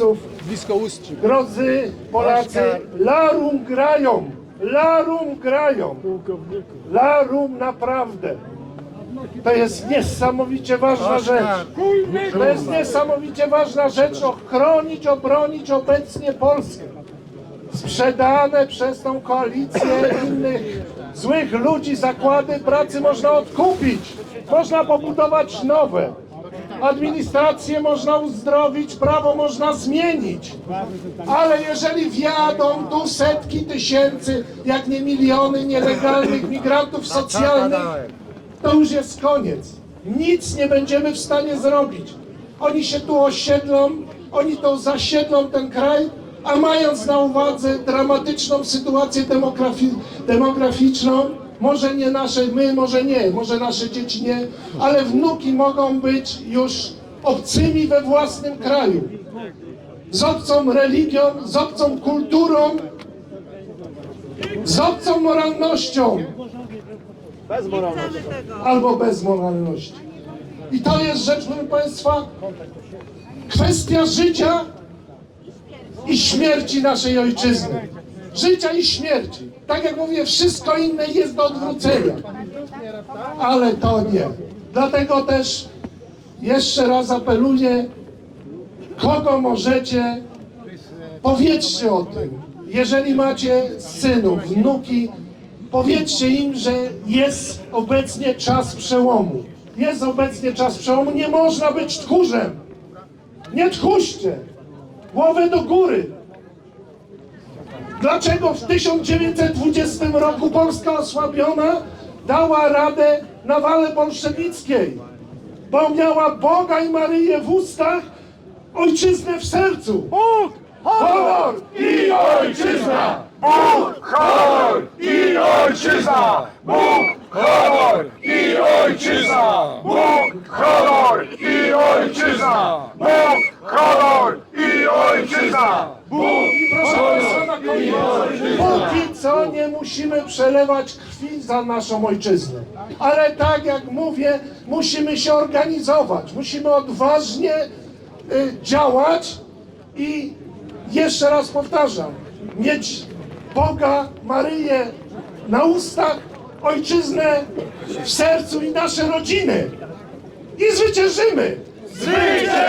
chłopców, Blisko Ustrzy. drodzy Polacy, larum grają, larum grają, larum naprawdę. To jest niesamowicie ważna rzecz. To jest niesamowicie ważna rzecz, ochronić, obronić obecnie Polskę. Sprzedane przez tą koalicję innych złych ludzi zakłady pracy można odkupić. Można pobudować nowe. Administrację można uzdrowić, prawo można zmienić. Ale jeżeli wjadą tu setki tysięcy, jak nie miliony nielegalnych migrantów socjalnych, to już jest koniec. Nic nie będziemy w stanie zrobić. Oni się tu osiedlą, oni to zasiedlą ten kraj, a mając na uwadze dramatyczną sytuację demografi demograficzną, może nie nasze, my może nie, może nasze dzieci nie, ale wnuki mogą być już obcymi we własnym kraju. Z obcą religią, z obcą kulturą, z obcą moralnością albo bez moralności. I to jest rzecz, proszę Państwa, kwestia życia i śmierci naszej ojczyzny. Życia i śmierci. Tak jak mówię, wszystko inne jest do odwrócenia. Ale to nie. Dlatego też jeszcze raz apeluję, kogo możecie, powiedzcie o tym. Jeżeli macie synów, wnuki, powiedzcie im, że jest obecnie czas przełomu. Jest obecnie czas przełomu. Nie można być tchórzem. Nie tchórzcie. Głowę do góry. Dlaczego w 1920 roku Polska osłabiona dała radę nawale bolszewickiej? Bo miała Boga i Maryję w ustach, ojczyznę w sercu. Bóg, honor i ojczyzna! Bóg, honor i ojczyzna! Bóg, honor i ojczyzna! Bóg, honor i ojczyzna! Bóg, honor i ojczyzna! Bóg, I proszę Państwa, na koniec. Póki co nie musimy przelewać krwi za naszą ojczyznę. Ale tak jak mówię, musimy się organizować. Musimy odważnie y, działać i jeszcze raz powtarzam, mieć Boga, Maryję na ustach, ojczyznę w sercu i nasze rodziny. I zwyciężymy! zwyciężymy! Zwyciężymy! Zwyciężymy!